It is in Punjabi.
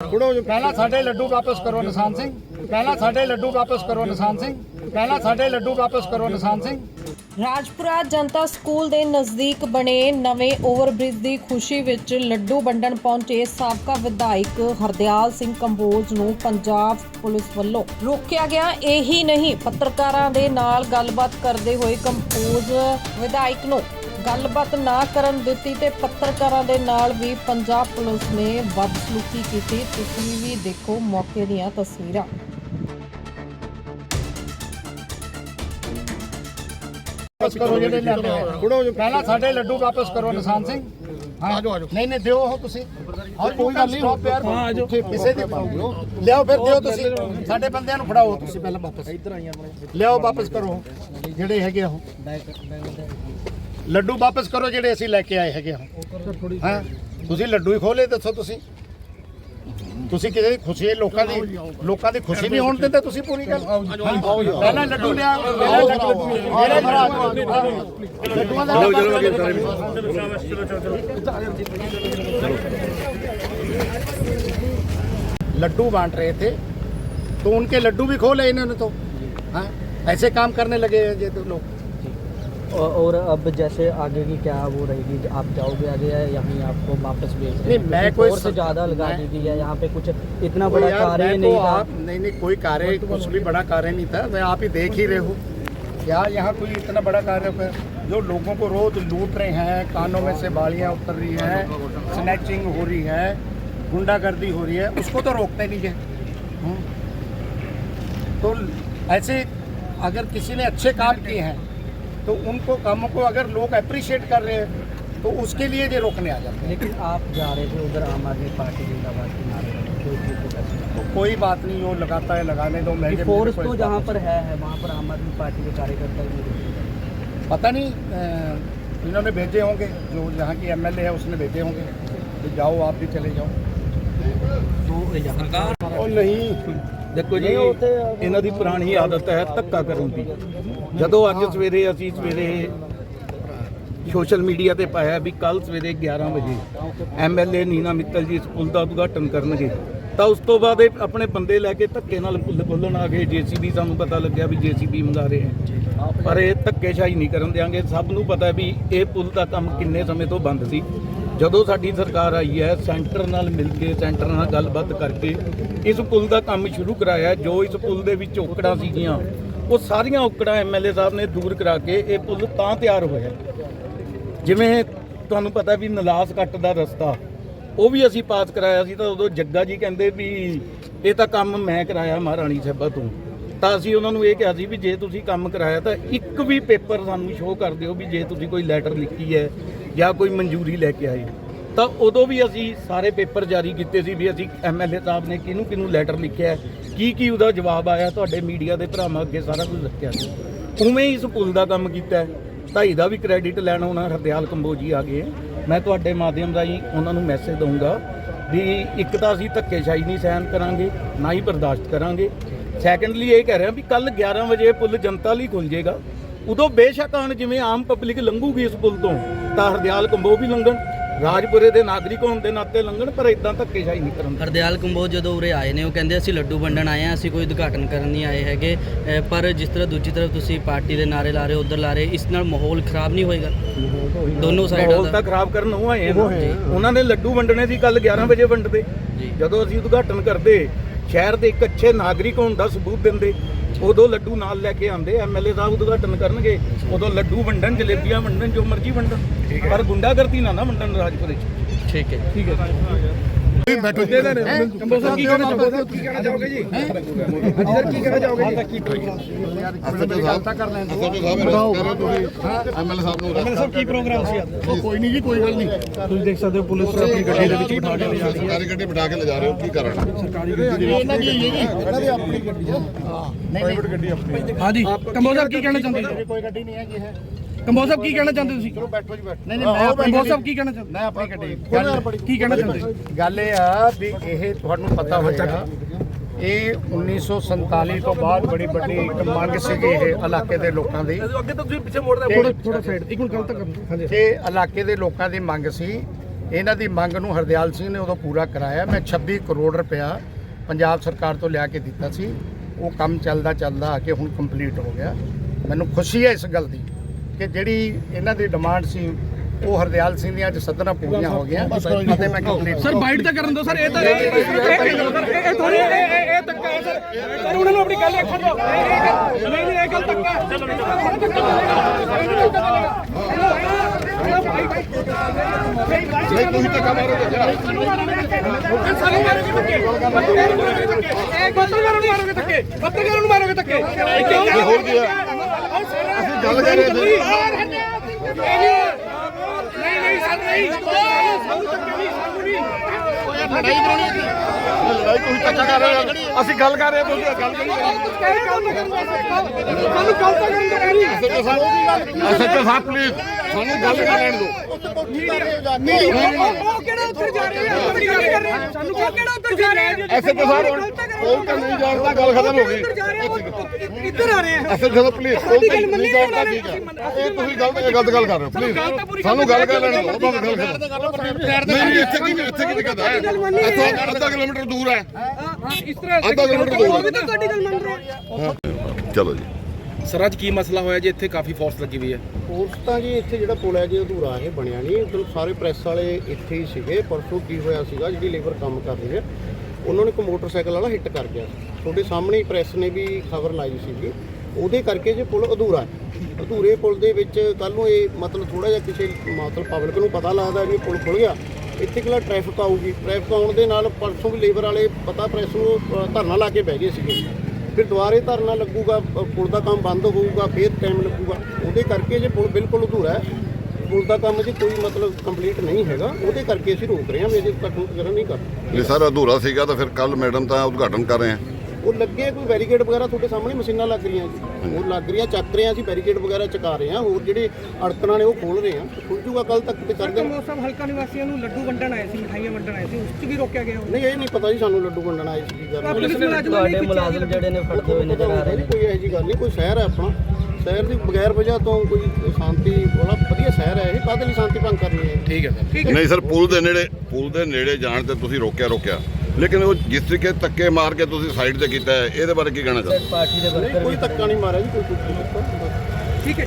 ਪਹਿਲਾਂ ਸਾਡੇ ਲੱਡੂ ਵਾਪਸ ਕਰੋ ਨਿਸ਼ਾਨ ਸਿੰਘ। ਪਹਿਲਾਂ ਸਾਡੇ ਲੱਡੂ ਵਾਪਸ ਕਰੋ ਨਿਸ਼ਾਨ ਸਿੰਘ। ਪਹਿਲਾਂ ਸਾਡੇ ਲੱਡੂ ਵਾਪਸ ਕਰੋ ਨਿਸ਼ਾਨ ਸਿੰਘ। ਰਾਜਪੁਰਾ ਜਨਤਾ ਸਕੂਲ ਦੇ ਨਜ਼ਦੀਕ ਬਣੇ ਨਵੇਂ ਓਵਰਬ੍ਰਿਜ ਦੀ ਖੁਸ਼ੀ ਵਿੱਚ ਲੱਡੂ ਵੰਡਣ ਪਹੁੰਚੇ ਸਾਬਕਾ ਵਿਧਾਇਕ ਹਰਦਿਆਲ ਸਿੰਘ ਕੰਬੋਜ ਨੂੰ ਪੰਜਾਬ ਪੁਲਿਸ ਵੱਲੋਂ ਰੋਕਿਆ ਗਿਆ। ਇਹੀ ਨਹੀਂ ਪੱਤਰਕਾਰਾਂ ਦੇ ਨਾਲ ਗੱਲਬਾਤ ਕਰਦੇ ਹੋਏ ਕੰਬੋਜ ਵਿਧਾਇਕ ਨੂੰ ਗੱਲਬਾਤ ਨਾ ਕਰਨ ਦਿੱਤੀ ਤੇ ਪੱਤਰਕਾਰਾਂ ਦੇ ਨਾਲ ਵੀ ਪੰਜਾਬ ਪੁਲਿਸ ਨੇ ਬਦਸਲੂਕੀ ਕੀਤੀ। ਤੁਸੀਂ ਵੀ ਦੇਖੋ ਮੌਕੇ ਦੀਆਂ ਤਸਵੀਰਾਂ। ਵਾਪਸ ਕਰੋ ਜਿਹੜੇ ਲਿਆਂਦੇ ਹੋਏ ਪਹਿਲਾਂ ਸਾਡੇ ਲੱਡੂ ਵਾਪਸ ਕਰੋ ਨਿਸ਼ਾਨ ਸਿੰਘ। ਹਾਂ। ਨਹੀਂ ਨਹੀਂ ਦਿਓ ਉਹ ਤੁਸੀਂ। ਹਾਂ ਕੋਈ ਗੱਲ ਨਹੀਂ ਹਾਂ ਆਜੋ ਕਿਸੇ ਦੇ ਲਿਆਓ ਫਿਰ ਦਿਓ ਤੁਸੀਂ। ਸਾਡੇ ਬੰਦਿਆਂ ਨੂੰ ਫੜਾਓ ਤੁਸੀਂ ਪਹਿਲਾਂ ਵਾਪਸ। ਇੱਧਰ ਆਈਆਂ ਲਿਆਓ ਵਾਪਸ ਕਰੋ ਜਿਹੜੇ ਹੈਗੇ ਉਹ। ਲੱਡੂ ਵਾਪਸ ਕਰੋ ਜਿਹੜੇ ਅਸੀਂ ਲੈ ਕੇ ਆਏ ਹੈਗੇ ਆ ਹਾਂ ਤੁਸੀਂ ਲੱਡੂ ਹੀ ਖੋਲੇ ਦੱਸੋ ਤੁਸੀਂ ਤੁਸੀਂ ਕਿਸੇ ਦੀ ਖੁਸ਼ੀ ਲੋਕਾਂ ਦੀ ਲੋਕਾਂ ਦੀ ਖੁਸ਼ੀ ਨਹੀਂ ਹੋਣ ਦਿੰਦੇ ਤੁਸੀਂ ਪੂਰੀ ਗੱਲ ਪਹਿਲਾਂ ਲੱਡੂ ਲਿਆ ਪਹਿਲਾਂ ਲੱਡੂ ਮੇਰੇ ਭਰਾ ਲੱਡੂਆਂ ਦਾ लड्डू बांट रहे थे तो उनके लड्डू भी खोले इन्होंने तो हाँ ऐसे काम करने लगे हैं ये तो लोग और अब जैसे आगे की क्या वो रहेगी? आप जाओगे आगे या यहीं आपको वापस भेज नहीं? मैं कोई और से ज़्यादा लगा मैं- दी थी या यहाँ पे कुछ इतना बड़ा कार्य मैं नहीं तो था। आप नहीं नहीं कोई कार्य कुछ भी बड़ा कार्य नहीं था। मैं आप ही देख ही रहे हो। क्या यहाँ कोई इतना बड़ा कार्य है जो लोगों को रोज लूट रहे हैं कानों में से बालियाँ उतर रही हैं स्नैचिंग हो रही है गुंडागर्दी हो रही है उसको तो रोकते नहीं है। हम्म। तो ऐसे अगर किसी ने अच्छे काम किए हैं तो उनको कामों को अगर लोग अप्रिशिएट कर रहे हैं तो उसके लिए ये रोकने आ जाते हैं लेकिन आप जा रहे थे उधर आम आदमी पार्टी जिंदाबाद के नारे लगे, कोई चीज़ को कर तो कोई बात नहीं वो लगाता है लगाने दो मैं फोर्स तो जहाँ पर है है वहाँ पर आम आदमी पार्टी के कार्यकर्ता भी नहीं पता नहीं अ, इन्होंने भेजे होंगे जो यहाँ की एमएलए है उसने भेजे होंगे तो जाओ आप भी चले जाओ तो यहाँ ਉਹ ਨਹੀਂ ਦੇਖੋ ਜੀ ਇਹਨਾਂ ਦੀ ਪੁਰਾਣੀ ਆਦਤ ਹੈ ਧੱਕਾ ਕਰਨ ਦੀ ਜਦੋਂ ਅੱਜ ਸਵੇਰੇ ਅਸੀਂ ਸਵੇਰੇ ਸੋਸ਼ਲ ਮੀਡੀਆ ਤੇ ਪਾਇਆ ਵੀ ਕੱਲ ਸਵੇਰੇ 11 ਵਜੇ ਐਮਐਲਏ ਨੀਨਾ ਮਿੱਤਲ ਜੀ ਸਕੂਲ ਦਾ ਉਦਘਾਟਨ ਕਰਨਗੇ, ਤਾਂ ਉਸ ਤੋਂ ਬਾਅਦ ਇਹ ਆਪਣੇ ਬੰਦੇ ਲੈ ਕੇ ਧੱਕੇ ਨਾਲ ਪੁੱਲ ਖੋਲਣ ਆ ਗਏ। ਜੀਸੀਬੀ ਸਾਨੂੰ ਪਤਾ ਲੱਗਿਆ ਵੀ ਜੀਸੀਬੀ ਮੰਗਾ ਰਹੇ ਹੈ ਪਰ ਇਹ ਧੱਕੇਸ਼ਾਹੀ ਨਹੀਂ ਕਰਨ ਦਿਆਂਗੇ। ਸਭ ਨੂੰ ਪਤਾ ਵੀ ਇਹ ਪੁੱਲ ਦਾ ਕੰਮ ਕਿੰਨੇ ਸਮੇਂ ਤੋਂ ਬੰਦ ਸੀ। ਜਦੋਂ ਸਾਡੀ ਸਰਕਾਰ ਆਈ ਹੈ, ਸੈਂਟਰ ਨਾਲ ਮਿਲ ਕੇ, ਸੈਂਟਰ ਨਾਲ ਗੱਲਬਾਤ ਕਰਕੇ ਇਸ ਪੁਲ ਦਾ ਕੰਮ ਸ਼ੁਰੂ ਕਰਾਇਆ। ਜੋ ਇਸ ਪੁਲ ਦੇ ਵਿੱਚ ਔਕੜਾਂ ਸੀਗੀਆਂ ਉਹ ਸਾਰੀਆਂ ਔਕੜਾਂ ਐਮਐਲਏ ਸਾਹਿਬ ਨੇ ਦੂਰ ਕਰਾ ਕੇ ਇਹ ਪੁਲ ਤਾਂ ਤਿਆਰ ਹੋਇਆ। ਜਿਵੇਂ ਤੁਹਾਨੂੰ ਪਤਾ ਵੀ ਨਲਾਸ ਕੱਟ ਦਾ ਰਸਤਾ, ਉਹ ਵੀ ਅਸੀਂ ਪਾਸ ਕਰਾਇਆ ਸੀ ਤਾਂ ਉਦੋਂ ਜੱਗਾ ਜੀ ਕਹਿੰਦੇ ਵੀ ਇਹ ਤਾਂ ਕੰਮ ਮੈਂ ਕਰਾਇਆ ਮਹਾਰਾਣੀ ਸਾਹਿਬਾ ਤੋਂ। ਤਾਂ ਅਸੀਂ ਉਹਨਾਂ ਨੂੰ ਇਹ ਕਿਹਾ ਸੀ ਵੀ ਜੇ ਤੁਸੀਂ ਕੰਮ ਕਰਾਇਆ ਤਾਂ ਇੱਕ ਵੀ ਪੇਪਰ ਸਾਨੂੰ ਸ਼ੋਅ ਕਰ ਦਿਓ ਵੀ ਜੇ ਤੁਸੀਂ ਕੋਈ ਲੈਟਰ ਲਿਖੀ ਹੈ ਜਾਂ ਕੋਈ ਮਨਜ਼ੂਰੀ ਲੈ ਕੇ ਆਏ। ਤਾਂ ਉਦੋਂ ਵੀ ਅਸੀਂ ਸਾਰੇ ਪੇਪਰ ਜਾਰੀ ਕੀਤੇ ਸੀ ਵੀ ਅਸੀਂ ਐਮਐਲਏ ਸਾਹਿਬ ਨੇ ਕਿਹਨੂੰ ਕਿਹਨੂੰ ਲੈਟਰ ਲਿਖਿਆ ਕੀ ਕੀ ਉਹਦਾ ਜਵਾਬ ਆਇਆ, ਤੁਹਾਡੇ ਮੀਡੀਆ ਦੇ ਭਰਾਵਾਂ ਅੱਗੇ ਸਾਰਾ ਕੁਝ ਰੱਖਿਆ ਸੀ। ਉਵੇਂ ਹੀ ਇਸ ਪੁਲ ਦਾ ਕੰਮ ਕੀਤਾ ਢਾਈ ਦਾ ਵੀ ਕ੍ਰੈਡਿਟ ਲੈਣ ਉਹਨਾਂ ਹਰਦਿਆਲ ਕੰਬੋਜੀ ਆ ਗਏ ਮੈਂ ਤੁਹਾਡੇ ਮਾਧਿਅਮ ਰਾਹੀਂ ਉਹਨਾਂ ਨੂੰ ਮੈਸੇਜ ਦਊਂਗਾ ਵੀ ਇੱਕ ਤਾਂ ਅਸੀਂ ਧੱਕੇਸ਼ਾਹੀ ਨਹੀਂ ਸਹਿਣ ਕਰਾਂਗੇ, ਨਾ ਹੀ ਬਰਦਾਸ਼ਤ ਕਰਾਂਗੇ। ਸੈਕੰਡਲੀ ਇਹ ਕਹਿ ਰਿਹਾ ਵੀ ਕੱਲ 11 ਵਜੇ ਇਹ ਪੁਲ ਜਨਤਾ ਲਈ ਖੁੱਲ ਜਾਏਗਾ। ਉਦੋਂ ਬੇਸ਼ੱਕ ਆਣ ਜਿਵੇਂ ਆਮ ਪਬਲਿਕ ਲੰਘੂਗੀ ਇਸ ਪੁਲ ਤੋਂ, ਤਾਂ ਹਰਦਿਆਲ ਕੰਬੋ ਵੀ ਲੰਘਣ। ਰਾਜਪੁਰੇ ਦੇ ਨਾਗਰਿਕ ਹੋਣ ਦੇ ਨਾਤੇ ਲੰਘਣ ਪਰ ਇਦਾਂ ਧੱਕੇਸ਼ਾਹੀ ਨਹੀਂ ਕਰਨ ਹਰਦਿਆਲ ਕੰਬੋਜ ਜਦੋਂ ਉਰੇ ਆਏ ਨੇ ਉਹ ਕਹਿੰਦੇ ਅਸੀਂ ਲੱਡੂ ਵੰਡਣ ਆਏ ਆ ਅਸੀਂ ਕੋਈ ਉਦਘਾਟਨ ਕਰਨ ਨਹੀਂ ਆਏ ਹੈਗੇ। ਪਰ ਜਿਸ ਤਰ੍ਹਾਂ ਦੂਜੀ ਤਰਫ ਤੁਸੀਂ ਪਾਰਟੀ ਦੇ ਨਾਰੇ ਲਾ ਰਹੇ ਹੋ ਉਧਰ ਲਾ ਰਹੇ ਇਸ ਨਾਲ ਮਾਹੌਲ ਖਰਾਬ ਨਹੀਂ ਹੋਏਗਾ? ਦੋਨੋਂ ਸਾਈਡਾਂ ਮਾਹੌਲ ਦਾ ਤਾਂ ਖਰਾਬ ਕਰਨ ਉਹ ਆਏ ਆ ਨਾ। ਉਹਨਾਂ ਨੇ ਲੱਡੂ ਵੰਡਣੇ ਸੀ ਕੱਲ 11 ਵਜੇ ਵੰਡਦੇ। ਜੀ। ਜਦੋਂ ਅਸੀਂ ਉਦਘਾਟਨ ਕਰਦੇ ਸ਼ਹਿਰ ਦੇ ਇੱਕ ਅੱਛੇ ਨਾਗਰਿਕ ਹੋਣ ਦਾ ਸਬੂਤ ਦਿੰਦੇ ਉਦੋਂ ਲੱਡੂ ਨਾਲ ਲੈ ਕੇ ਆਂਦੇ ਐਮਐਲਏ ਸਾਹਿਬ ਉਦਘਾਟਨ ਕਰਨਗੇ ਉਦੋਂ ਲੱਡੂ ਵੰਡਣ ਜਲੇਬੀਆਂ ਵੰਡਣ ਜੋ ਮਰਜ਼ੀ ਵੰਡਣ। ਪਰ ਗੁੰਡਾਗਰਦੀ ਨਾ ਨਾ ਵੰਡਣ ਰਾਜਪੁਰੇ ਚ। ਠੀਕ ਹੈ। ਠੀਕ ਹੈ ਕੰਬੋਸਾ ਕੀ ਕਹਿਣਾ ਚਾਹੋਗੇ? ਕੀ ਕਹਿਣਾ ਚਾਹੋਗੇ ਜੀ? ਸਰ ਕੀ ਕਹਿਣਾ ਚਾਹੋਗੇ ਜੀ? ਐਸਐਚਓ ਸਾਹਿਬ ਤਾਂ ਕਰ ਲੈਣ ਐਮਐਲਏ ਸਾਹਿਬ ਨੂੰ ਕੀ ਪ੍ਰੋਗਰਾਮ ਸੀ ਅੱਜ? ਉਹ ਕੋਈ ਨਹੀਂ ਜੀ ਕੋਈ ਗੱਲ ਨਹੀਂ। ਤੁਸੀਂ ਦੇਖ ਸਕਦੇ ਹੋ ਪੁਲਿਸ ਆਪਣੀ ਗੱਡੀ ਦੇ ਵਿੱਚ ਬਿਠਾ ਕੇ ਲੈ ਜਾ ਰਹੀ ਸਰਕਾਰੀ ਗੱਡੀ ਬਿਠਾ ਕੇ ਲਿਜਾ ਰਹੇ ਹੋ ਕੀ ਕਾਰਨ ਇਹਨਾਂ ਦੀ ਹੈ ਜੀ। ਇਹਨਾਂ ਦੀ ਆਪਣੀ ਗੱਡੀ ਹੈ। ਨਹੀਂ ਪ੍ਰਾਈਵੇਟ ਗੱਡੀ ਆਪਣੀ ਹਾਂਜੀ। ਕੰਬੋਜ ਸਾਹਿਬ ਕੀ ਕਹਿਣਾ ਚਾਹੁੰਦੇ ਮੇਰੀ ਕੋਈ ਗੱਡੀ ਨਹੀਂ ਹੈਗੀ ਹੈ ਕੰਬੋਜ ਸਾਹਿਬ ਕੀ ਕਹਿਣਾ ਚਾਹੁੰਦੇ ਤੁਸੀਂ? ਚਲੋ ਬੈਠੋ ਜੀ ਬੈਠੋ। ਨਹੀਂ ਨਹੀਂ ਮੈਂ ਆਪਣੀ ਕੰਬੋਜ ਸਾਹਿਬ ਕੀ ਕਹਿਣਾ ਚਾਹੁੰਦੇ? ਮੈਂ ਆਪਣੀ ਗੱਡੀ ਗੱਲ ਕੀ ਕਹਿਣਾ ਚਾਹੁੰਦੇ? ਗੱਲ ਇਹ ਆ ਵੀ ਇਹ ਤੁਹਾਨੂੰ ਪਤਾ ਹੋਵੇਗਾ ਇਹ 1947 ਤੋਂ ਬਾਅਦ ਬੜੀ ਵੱਡੀ ਇੱਕ ਮੰਗ ਸੀਗੀ ਇਹ ਇਲਾਕੇ ਦੇ ਲੋਕਾਂ ਦੀ। ਅੱਗੇ ਤਾਂ ਤੁਸੀਂ ਪਿੱਛੇ ਮੋੜਦਾ ਥੋੜਾ ਥੋੜਾ ਸਾਈਡ ਇੱਕ ਮਿੰਟ ਗੱਲ ਤਾਂ ਕਰਨ। ਦਿਓ। ਹਾਂਜੀ। ਤੇ ਇਲਾਕੇ ਦੇ ਲੋਕਾਂ ਦੀ ਮੰਗ ਸੀ ਇਹਨਾਂ ਦੀ ਮੰਗ ਨੂੰ ਹਰਦਿਆਲ ਸਿੰਘ ਨੇ ਉਦੋਂ ਪੂਰਾ ਕਰਾਇਆ। ਮੈਂ 26 ਕਰੋੜ ਰੁਪਇਆ ਪੰਜਾਬ ਸਰਕਾਰ ਤੋਂ ਲਿਆ ਕੇ ਦਿੱਤਾ ਸੀ। ਉਹ ਕੰਮ ਚੱਲਦਾ ਚੱਲਦਾ ਆ ਕੇ ਹੁਣ ਕੰਪਲੀਟ ਹੋ ਗਿਆ। ਮੈਨੂੰ ਖੁਸ਼ੀ ਹੈ ਇਸ ਗੱਲ ਦੀ। ਕਿ ਜਿਹੜੀ ਇਹਨਾਂ ਦੀ ਡਿਮਾਂਡ ਸੀ ਉਹ ਹਰਦਿਆਲ ਸਿੰਘ ਦੀਆਂ ਅੱਜ ਸੱਦਣਾ ਪੂਰੀਆਂ ਹੋ ਗਈਆਂ ਅਤੇ ਮੈਂ ਕੰਪਲੀਟ ਸਰ ਬਾਈਟ ਤਾਂ ਕਰਨ ਦਿਓ ਸਰ ਇਹ ਤਾਂ ਇਹ ਇਹ ਥੋੜੀ ਇਹ ਇਹ ਇਹ ਧੱਕਾ ਹੈ ਸਰ ਸਰ ਉਹਨਾਂ ਨੂੰ ਆਪਣੀ ਗੱਲ ਰੱਖਣ ਦਿਓ ਇਹ- ਇਹ ਗੱਲ- ਨਹੀਂ ਨਹੀਂ ਇਹ ਗੱਲ ਧੱਕਾ ਹੈ ਨਹੀਂ ਤੁਸੀਂ ਧੱਕਾ ਮਾਰੋਗੇ ਜਿਹੜਾ ਸਾਨੂੰ ਮਾਰੋਗੇ ਧੱਕੇ ਪੱਤਰਕਾਰਾਂ ਨੂੰ ਮਾਰੋਗੇ ਧੱਕੇ ਪੱਤਰਕਾਰਾਂ ਨੂੰ ਮਾਰੋਗੇ ਧੱਕੇ ਇਹ ਹੋਰ ਅਸੀਂ ਗੱਲ ਕਰ ਰਹੇ ਸੀ ਨਹੀਂ ਨਹੀਂ ਸਰ ਨਹੀਂ ਸਾਨੂੰ ਨਹੀਂ ਸਾਨੂੰ ਨਹੀਂ ਲੜਾਈ ਬਣਾਉਣੀ ਹੈ ਇਹ ਲੜਾਈ ਤੁਸੀਂ ਧੱਕਾ ਕਰ ਰਹੇ ਹੋ। ਅਸੀਂ ਗੱਲ ਕਰ ਰਹੇ ਹਾਂ ਤੁਸੀਂ ਗੱਲ ਕਰੀ ਦਾ ਸਾਨੂੰ ਗੱਲ ਤਾਂ ਕਰਨ ਦਾ ਨਹੀਂ ਸਾਹਿਬ ਐਸਐਚਓ ਸਾਹਿਬ ਪਲੀਜ਼ ਸਾਨੂੰ ਗੱਲ ਕਰ ਲੈਣ ਦਿਓ ਉਹ ਕਿਹੜਾ ਉੱਧਰ ਜਾ ਰਹੇ ਆ ਉੱਧਰ ਜਾ ਰਹੇ ਆ ਸਾਨੂੰ ਕਿਹੜਾ ਉੱਧਰ ਜਾ ਰਹੇ ਆ ਐਸਐਚਓ ਸਾਹਿਬ ਹੁਣ ਉਹ ਤਾਂ ਨਹੀਂ ਜਾਣਦਾ ਗੱਲ ਖਤਮ ਹੋ। ਗਈ ਰਹੇ ਆ। ਉਹ ਇੱਧਰ ਆ ਰਹੇ ਆ ਐਸਐਚਓ ਸਾਹਿਬ ਪਲੀਜ਼ ਉਹ ਤਾਂ ਨਹੀਂ ਠੀਕ ਹੈ ਇਹ ਤੁਸੀਂ ਗਲਤ ਇਹ ਗਲਤ ਗੱਲ ਕਰ ਰਹੇ ਹੋ ਪਲੀਜ਼ ਸਾਨੂੰ ਗੱਲ ਕਰ ਲੈਣ ਉਹ ਗੱਲ ਖਤਮ ਨਹੀਂ ਨਹੀਂ ਇੱਥੇ ਕੀ ਇੱਥੇ ਕੀ ਦਿੱਕਤ ਹੈ? ਇੱਥੋਂ ਅੱਧਾ ਕਿਲੋਮੀਟਰ ਦੂਰ ਹੈ। ਹਾਂ ਇਸ ਤਰ੍ਹਾਂ ਅੱਧਾ ਕਿਲੋਮੀਟਰ ਦੂਰ ਉਹ ਵੀ ਤਾਂ ਤੁਹਾਡੀ ਗੱਲ ਮੰਨ ਰਹੇ ਚਲੋ ਜੀ। ਸਰ ਅੱਜ ਕੀ ਮਸਲਾ ਹੋਇਆ ਜੀ? ਇੱਥੇ ਕਾਫੀ ਫੋਰਸ ਲੱਗੀ ਹੋਈ ਹੈ। ਉਸ ਤਾਂ ਜੀ ਇੱਥੇ ਜਿਹੜਾ ਪੁਲ ਹੈ ਜੀ ਅਧੂਰਾ ਇਹ ਬਣਿਆ ਨਹੀਂ। ਸਾਰੇ ਪ੍ਰੈਸ ਵਾਲੇ ਇੱਥੇ ਹੀ ਸੀਗੇ। ਪਰਸੋਂ ਕੀ ਹੋਇਆ ਸੀਗਾ ਜਿਹੜੀ ਲੇਬਰ ਕੰਮ ਕਰ ਰਹੀ ਹੈ ਉਹਨਾਂ ਨੂੰ ਇੱਕ ਮੋਟਰਸਾਈਕਲ ਵਾਲਾ ਹਿੱਟ ਕਰ ਗਿਆ ਤੁਹਾਡੇ ਸਾਹਮਣੇ ਹੀ ਪ੍ਰੈਸ ਨੇ ਵੀ ਖਬਰ ਲਾਈ ਸੀਗੀ। ਉਹਦੇ ਕਰਕੇ ਜੇ ਪੁਲ ਅਧੂਰਾ ਹੈ। ਅਧੂਰੇ ਪੁਲ ਦੇ ਵਿੱਚ ਕੱਲ ਨੂੰ ਇਹ ਮਤਲਬ ਥੋੜਾ ਜਿਹਾ ਕਿਸੇ ਮਤਲਬ ਪਬਲਿਕ ਨੂੰ ਪਤਾ ਲੱਗਦਾ ਵੀ ਪੁਲ ਖੁੱਲ ਗਿਆ। ਇੱਥੇ ਕਿਲਾ ਟ੍ਰੈਫਿਕ ਆਊਗੀ? ਟ੍ਰੈਫਿਕ ਆਉਣ ਦੇ ਨਾਲ ਪਰਸੋਂ ਵੀ ਲੇਬਰ ਵਾਲੇ ਪਤਾ ਪ੍ਰੈਸ ਨੂੰ ਧਰਨਾ ਲਾ ਕੇ ਬਹਿ ਗਏ ਸੀਗੇ। ਫਿਰ ਦੁਬਾਰੇ ਧਰਨਾ ਲੱਗੂਗਾ ਪੁਲ ਦਾ ਕੰਮ ਬੰਦ ਹੋਊਗਾ, ਫਿਰ ਟਾਈਮ ਲੱਗੂਗਾ। ਉਹਦੇ ਕਰਕੇ ਜੇ ਪੁਲ ਬਿਲਕੁਲ ਅਧੂਰਾ ਹੈ ਪੁਲ ਦਾ ਕੰਮ ਜੀ ਕੋਈ ਮਤਲਬ ਕੰਪਲੀਟ ਨਹੀਂ ਹੈਗਾ ਉਹਦੇ ਕਰਕੇ ਅਸੀਂ ਰੋਕ ਰਹੇ ਹਾਂ ਵੀ ਇਹਦੇ ਤੱਕ ਵਗੈਰਾ ਨਹੀਂ ਕਰ ਇਹ ਸਾਰਾ ਅਧੂਰਾ ਸੀਗਾ ਤਾਂ ਫਿਰ ਕੱਲ ਮੈਡਮ ਤਾਂ ਉਦਘਾਟਨ ਕਰ ਰਹੇ ਆ। ਉਹ ਲੱਗੇ ਕੋਈ ਬੈਰੀਕੇਡ ਵਗੈਰਾ ਤੁਹਾਡੇ ਸਾਹਮਣੇ ਮਸ਼ੀਨਾਂ ਲੱਗ ਰਹੀਆਂ ਜੀ। ਉਹ ਲੱਗ ਰਹੀਆਂ ਚੱਕ ਰਹੇ ਹਾਂ ਅਸੀਂ ਬੈਰੀਕੇਡ ਵਗੈਰਾ ਚਕਾ ਰਹੇ ਹਾਂ ਹੋਰ ਜਿਹੜੇ ਅੜਕਣਾਂ ਨੇ ਉਹ ਖੋਲ ਰਹੇ ਹਾਂ। ਖੁੱਲ ਜੂਗਾ ਕੱਲ ਤੱਕ ਤੇ ਕਰ ਦੇਣ ਮੌਸਮ ਹਲਕਾ ਨਿਵਾਸੀਆਂ ਨੂੰ ਲੱਡੂ ਵੰਡਣ ਆਏ ਸੀ ਮਿਠਾਈਆਂ ਵੰਡਣ ਆਏ ਸੀ ਉਸ 'ਚ ਵੀ ਰੋਕਿਆ ਗਿਆ ਨਹੀਂ ਇਹ ਨਹੀਂ ਪਤਾ ਜੀ ਸਾਨੂੰ ਲੱਡੂ ਵੰਡਣਾ ਇਸ ਕੀ ਗੱਲ। ਪੁਲਿਸ ਮੁਲਾਜ਼ਮਾਂ ਤੁਹਾਡੇ ਮੁਲਾਜ਼ਮ ਜਿਹੜੇ ਨੇ ਫੜਦੇ ਹੋਏ ਨਜ਼ਰ ਆ ਰਹੇ ਨੇ। ਕੋਈ ਇਹੋ ਗੱਲ ਨਹੀਂ ਕੋਈ ਸ਼ਹਿਰ ਹੈ ਆਪਣਾ। ਸ਼ਹਿਰ ਦੀ ਬਗੈਰ ਵਜ੍ਹਾ ਤੋਂ ਕੋਈ ਸ਼ਾਂਤੀ ਵਾਲਾ ਕਾਹਦੇ ਲਈ ਸ਼ਾਂਤੀ ਭੰਗ ਕਰਨੀ ਹੈ। ਠੀਕ ਹੈ ਸਰ। ਨਹੀਂ ਸਰ ਪੁਲ ਦੇ ਨੇੜੇ ਪੁਲ ਦੇ ਨੇੜੇ ਜਾਣ ਤੇ ਤੁਸੀਂ ਰੋਕਿਆ ਰੋਕਿਆ। ਲੇਕਿਨ ਉਹ ਜਿਸ ਤਰੀਕੇ ਧੱਕੇ ਮਾਰ ਕੇ ਤੁਸੀਂ ਸਾਈਡ ਤੇ ਕੀਤਾ ਹੈ ਇਹਦੇ ਬਾਰੇ ਕੀ ਕਹਿਣਾ ਚਾਹੁੰਦੇ ਪਾਰਟੀ ਦੇ ਵਰਕਰ ਕੋਈ ਧੱਕਾ ਨਹੀਂ ਮਾਰਿਆ ਜੀ ਕੋਈ ਕੁਝ ਨਹੀਂ ਕੀਤਾ। ਠੀਕ ਹੈ